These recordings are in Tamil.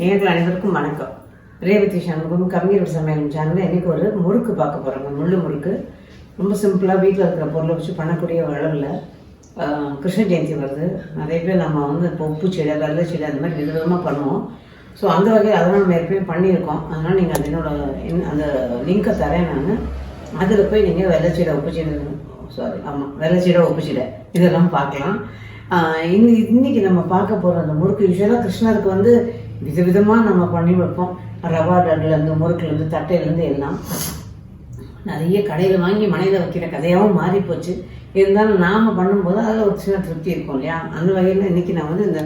நேர்கள் அனைவருக்கும் வணக்கம். ரேவதி சண்முகம் கம்மியூர் சமையல் சேனலில் இன்னைக்கு ஒரு முறுக்கு பார்க்க போகிறோங்க முள்ளு முறுக்கு. ரொம்ப சிம்பிளாக வீட்டில் இருக்கிற பொருளை வச்சு பண்ணக்கூடிய அளவில் கிருஷ்ண ஜெயந்தி வருது. நிறைய பேர் நம்ம வந்து இப்போ உப்பு செடி வெள்ளை செடி அந்த மாதிரி விதவிதமாக பண்ணுவோம். ஸோ அந்த வகையில் அதெல்லாம் நம்ம ஏற்கனவே பண்ணியிருக்கோம். அதனால் நீங்கள் அது என்னோட இன்- அந்த லிங்கை தரேன் நான். அதில் போய் நீங்கள் வெள்ளைச்சீடை உப்பு செடி சாரி ஆமாம் வெள்ளைச்சீடை உப்பு சீடை இதெல்லாம் பார்க்கலாம். இன்னைக்கு நம்ம பார்க்க போகிற அந்த முறுக்கு யூஸ்வலாக கிருஷ்ணருக்கு வந்து விதவிதமாக நம்ம பண்ணி வைப்போம். ரவா லட்டுலேருந்து முறுக்குலேருந்து தட்டையிலேருந்து எல்லாம் நிறைய கடையில் வாங்கி மனையில் வைக்கிற கதையாகவும் மாறி போச்சு இருந்தாலும் நாம் பண்ணும்போது அதில் ஒரு சின்ன திருப்தி இருக்கும் இல்லையா? அந்த வகையில் இன்றைக்கி நான் வந்து இந்த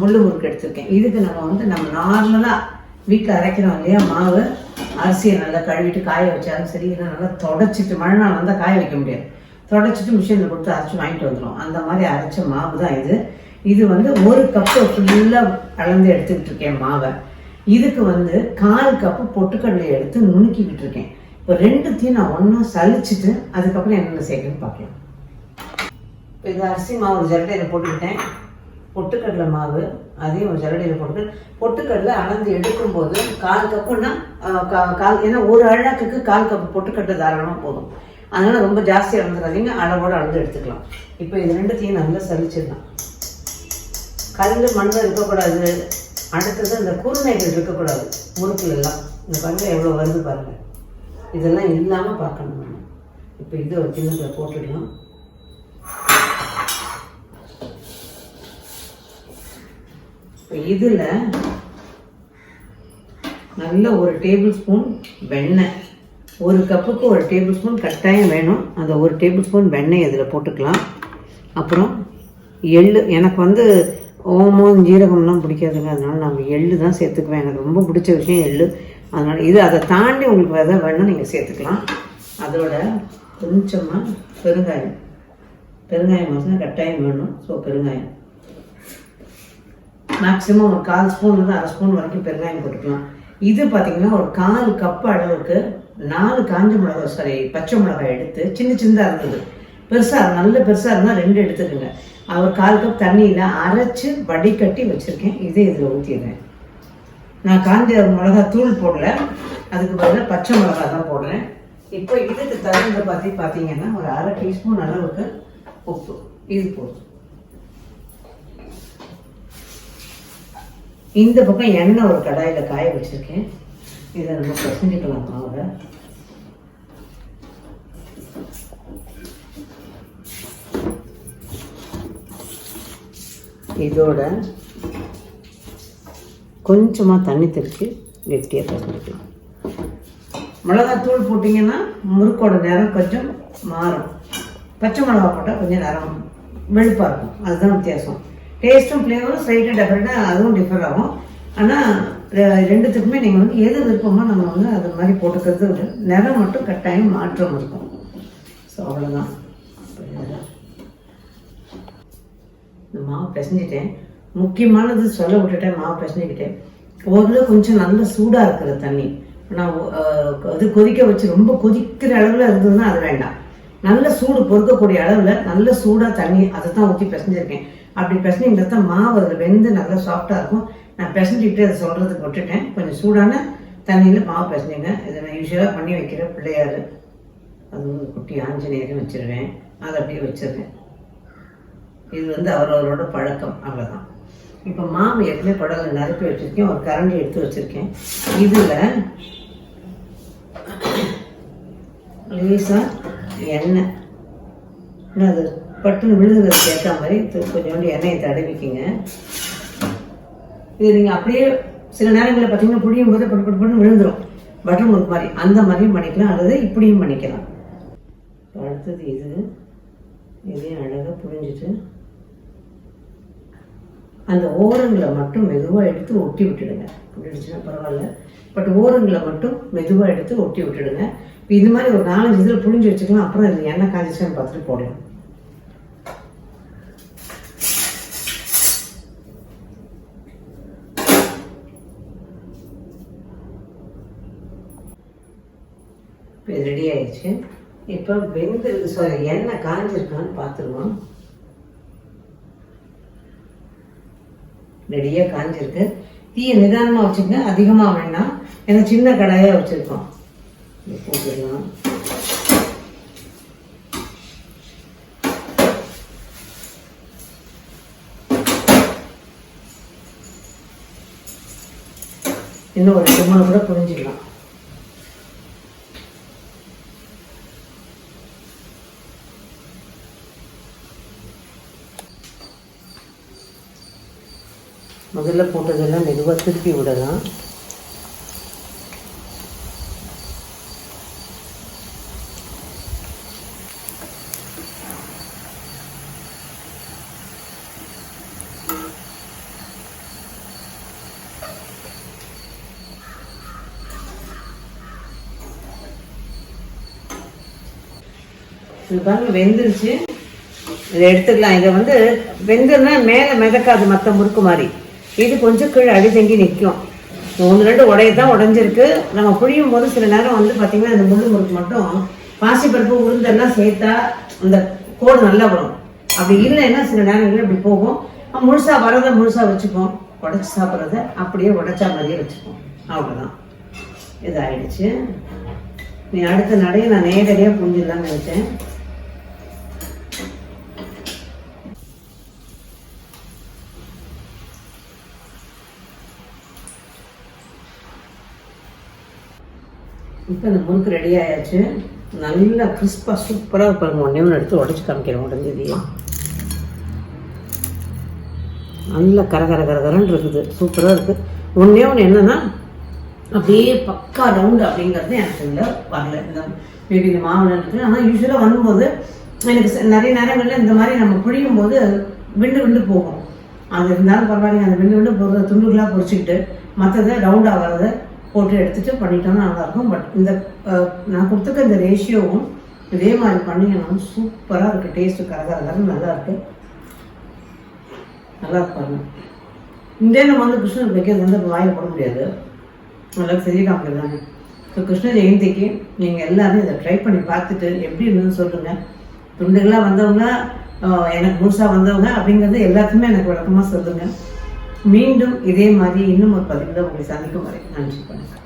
முள்ளு முறுக்கு எடுத்திருக்கேன். இதுக்கு நம்ம வந்து நம்ம நார்மலாக வீட்டில் அரைக்கிறோம் இல்லையா? மாவு அரிசியை நல்லா கழுவிட்டு காய வச்சாலும் சரி இல்லை நல்லா தொடச்சிட்டு மழை நாள் வந்தால் காய வைக்க முடியாது. தொடச்சிட்டு மிஷினில் கொடுத்து அரைச்சி வாங்கிட்டு வந்துடும் அந்த மாதிரி அரைச்ச மாவு தான் இது. இது வந்து ஒரு கப்பு ஃபுல்லாக கலந்து எடுத்துக்கிட்டு இருக்கேன் மாவை. இதுக்கு வந்து கால் கப்பு பொட்டுக்கடலை எடுத்து நுணுக்கிக்கிட்டு இருக்கேன் இப்போ ரெண்டுத்தையும் நான் ஒன்றா சலிச்சிட்டு அதுக்கப்புறம் என்னென்ன சேர்க்கணும்னு பார்க்கலாம். இப்போ இது அரிசி மாவு ஒரு ஜரடையில் போட்டுக்கிட்டேன். பொட்டுக்கடலை மாவு அதையும் ஒரு ஜரடையில் போட்டு பொட்டுக்கடலை அளந்து எடுக்கும்போது கால் கப்புன்னா கா- கால் ஏன்னா ஒரு அழகுக்கு கால் கப்பு பொட்டுக்கடலை தாராளமாக போதும். அதனால ரொம்ப ஜாஸ்தியாக அளந்துடாதீங்க அளவோடு அளந்து எடுத்துக்கலாம். இப்போ இது ரெண்டுத்தையும் நல்லா சலிச்சிடலாம். கல் மண் இருக்கக்கூடாது. அடுத்தது அந்த குருணைகள் இருக்கக்கூடாது. முறுக்குல எல்லாம் இந்த பாருங்க எவ்வளோ வருது பாருங்கள் இதெல்லாம் இல்லாமல் பார்க்கணும் நம்ம. இப்போ இதை ஒரு கிண்ணத்தில் போட்டுடலாம். இப்போ இதில் நல்ல ஒரு டேபிள் ஸ்பூன் வெண்ணெய். ஒரு கப்புக்கு ஒரு டேபிள் ஸ்பூன் கட்டாயம் வேணும். அந்த ஒரு டேபிள் ஸ்பூன் வெண்ணெய் இதில் போட்டுக்கலாம். அப்புறம் எள்ளு எனக்கு வந்து ஓமம் ஜீரகம்லாம் பிடிக்காதுங்க. அதனால நம்ம எள்ளு தான் சேர்த்துக்குவேன். எனக்கு ரொம்ப பிடிச்ச விஷயம் எள்ளு. அதனால் இது அதை தாண்டி உங்களுக்கு விதை வேணும் நீங்கள் சேர்த்துக்கலாம். அதோட கொஞ்சமாக பெருங்காயம். பெருங்காயம் மசாலா கட்டாயம் வேணும். ஸோ பெருங்காயம். மேக்ஸிமம் ஒரு கால் ஸ்பூன்லேருந்து அரை ஸ்பூன் வரைக்கும் பெருங்காயம் போட்டுக்கலாம். இது பார்த்தீங்கன்னா ஒரு கால் கப் அளவுக்கு நாலு காஞ்ச மிளகா சாரி பச்சை மிளகாய் எடுத்து சின்ன சின்னதாக இருந்தது. பெருசாக நல்ல பெருசாக இருந்தால் ரெண்டு எடுத்துக்கோங்க. அவர் கால் கப் தண்ணியில் அரைச்சி வடிகட்டி வச்சுருக்கேன். இதே இதில் ஊற்றிடுறேன் நான் காஞ்ச மிளகா தூள் போடல. அதுக்கு பதிலாக பச்சை மிளகா தான் போடுறேன். இப்போ இதுக்கு தகுந்த பார்த்தி பார்த்தீங்கன்னா ஒரு அரை டீஸ்பூன் அளவுக்கு உப்பு. இது போதும். இந்த பக்கம் எண்ணெய் ஒரு கடாயில் காய வச்சுருக்கேன். இதை நம்ம பசஞ்சுக்கலாம் மாவை இதோட கொஞ்சமாக தண்ணி தெளித்து கெட்டியாக பசஞ்சிக்கலாம் மிளகாத்தூள் போட்டிங்கன்னா முறுக்கோட நிறம் கொஞ்சம் மாறும். பச்சை மிளகா போட்டால் கொஞ்சம் நிறம் வெளுப்பாக இருக்கும். அதுதான் வித்தியாசம். டேஸ்ட்டும் ஃப்ளேவரும் ஸ்லைட்டாக டெஃபரெண்ட்டாக அதுவும் டிஃபர் ஆகும். ஆனால் ரெண்டுத்துக்குமே நீங்கள் வந்து எது விருப்பமோ நம்ம வந்து அது மாதிரி போட்டுக்கிறது நிறம் மட்டும் கட்டாயம் மாற்றம் இருக்கும். ஸோ அவ்வளோதான் இந்த மாவு பிசைஞ்சிட்டேன். முக்கியமானது சொல்ல விட்டுட்டேன் மாவு பிசைஞ்சிக்கிட்டேன். ஓரளவு கொஞ்சம் நல்ல சூடாக இருக்கிற தண்ணி. நான் அது கொதிக்க வச்சு ரொம்ப கொதிக்கிற அளவில் இருந்ததுன்னா அது வேண்டாம். நல்ல சூடு பொறுக்கக்கூடிய அளவில் நல்ல சூடாக தண்ணி அதை தான் ஊற்றி பிசைஞ்சிருக்கேன். அப்படி பிசைஞ்சிங்கிறது தான் மாவு அதில் வெந்து நல்லா சாஃப்டாக இருக்கும். நான் பிசைஞ்சிக்கிட்டு அதை சொல்கிறதுக்கு விட்டுட்டேன். கொஞ்சம் சூடான தண்ணியில் மாவு பிசைஞ்சுங்க. இதை நான் யூஸ்வலாக பண்ணி வைக்கிற பிள்ளையார். அது குட்டி ஆஞ்சநேயரும் வச்சிருவேன். அதை அப்படியே வச்சிருவேன். இது வந்து அவரவரோட பழக்கம் அவ்வளோதான் இப்போ மாவு ஏற்கனவே குடலை நிரப்பி வச்சுருக்கேன் ஒரு கரண்டி எடுத்து வச்சுருக்கேன். இதில் லேசாக எண்ணெய். இன்னும் அது பட்டுன்னு விழுகிறதுக்கு ஏற்ற மாதிரி கொஞ்சோண்டு எண்ணெயை தடவிக்கிங்க. இது நீங்கள் அப்படியே சில நேரங்களில் பார்த்தீங்கன்னா புளியும் போது பட்டு பட்டு விழுந்துடும் பட்டர் முறுக்கு மாதிரி. அந்த மாதிரியும் பண்ணிக்கலாம் அல்லது இப்படியும் பண்ணிக்கலாம். அடுத்தது இது. இதையும் அழகாக புழிஞ்சிட்டு அந்த ஓரங்களை மட்டும் மெதுவாக எடுத்து ஒட்டி விட்டுடுங்க. விட்டுடுச்சுன்னா பரவாயில்ல. பட் ஓரங்களை மட்டும் மெதுவாக எடுத்து ஒட்டி விட்டுடுங்க. இப்போ இது மாதிரி ஒரு நாலஞ்சு இதில் புழிஞ்சு வச்சுக்கலாம். அப்புறம் இதில் எண்ணெய் காய்ச்சிச்சுன்னு பார்த்துட்டு போடலாம். இது ரெடி ஆயிடுச்சு. இப்போ வெந்து சாரி எண்ணெய் காஞ்சிருக்கான்னு பார்த்துருவோம் ரெடியாக காஞ்சிருக்கு. தீயை நிதானமாக வச்சுக்கங்க அதிகமாக வேண்டாம் ஏன்னா சின்ன கடாயாக வச்சுருக்கோம். போட்டுடலாம். இன்னும் ஒரு சும்மா கூட புரிஞ்சிடலாம் முதல்ல போட்டதெல்லாம் மெதுவாக திருப்பி விடலாம். இது பாருங்க வெந்துருச்சு. இதை எடுத்துக்கலாம். இதை வந்து வெந்துன்னா மேலே மிதக்காது மற்ற முறுக்கு மாதிரி. இது கொஞ்சம் கீழே அடிதங்கி நிற்கும் ஒன்று ரெண்டு உடைய தான் உடஞ்சிருக்கு. நம்ம புழியும் போது சில நேரம் வந்து பார்த்தீங்கன்னா அந்த முள்ளு முறுக்கு மட்டும் பாசிப்பருப்பு உளுந்தெல்லாம் சேர்த்தா அந்த கோடு நல்லா வரும். அப்படி இல்லைன்னா சில நேரங்களில் இப்படி போகும். முழுசாக முழுசா வரதை முழுசா வச்சுப்போம். உடச்சி சாப்பிட்றத அப்படியே உடச்சா மாதிரியே வச்சுப்போம். அவ்வளோதான் இது ஆயிடுச்சு நீ அடுத்த நடையை நான் நேரடியாக புரிஞ்சிடலாம்னு நினைச்சேன். இப்போ இந்த முறுக்கு ரெடி ஆயாச்சு. நல்லா கிறிஸ்பாக சூப்பராக பாருங்க. ஒன்றே ஒன்று எடுத்து உடச்சி காமிக்கிறேன் உடஞ்சதையே நல்லா கர கர கர இருக்குது. சூப்பராக இருக்குது ஒன்றே ஒன்று என்னன்னா அப்படியே பக்கா ரவுண்டு அப்படிங்கிறது எனக்கு இல்லை வரல. இந்த மேபி இந்த மாவுல இருக்குது ஆனால் யூஸ்வலாக வரும்போது எனக்கு நிறைய நேரங்களில் இந்த மாதிரி நம்ம புழியும் போது விண்டு விண்டு போகும். அது இருந்தாலும் பரவாயில்லைங்க. அந்த விண்டு விண்டு போகிறத துண்டுகளாக பொறிச்சிக்கிட்டு மற்றதை ரவுண்டாக வரதை போட்டு எடுத்துட்டு பண்ணிட்டோம்னா நல்லாயிருக்கும். பட் இந்த நான் கொடுத்துருக்க இந்த ரேஷியோவும் இதே மாதிரி பண்ணிங்கன்னா சூப்பராக இருக்குது டேஸ்ட்டு கரகரகரன்னு நல்லா இருக்குது நல்லா இருப்பாங்க இந்த நம்ம வந்து கிருஷ்ணர் வைக்கிறது வந்து வாயில் போட முடியாது. நல்லா செஞ்சு காமிக்கிறது ஸோ கிருஷ்ண ஜெயந்திக்கு நீங்கள் எல்லாரும் இதை ட்ரை பண்ணி பார்த்துட்டு எப்படி இருந்ததுன்னு சொல்லுங்கள் துண்டுகளாக வந்தவங்க எனக்கு முழுசாக வந்தவங்க அப்படிங்கிறது எல்லாத்துக்குமே எனக்கு விளக்கமாக சொல்லுங்கள் மீண்டும் இதே மாதிரி இன்னும் ஒரு பதிவில் உங்களை சந்திக்கும் வரை நன்றி வணக்கம்.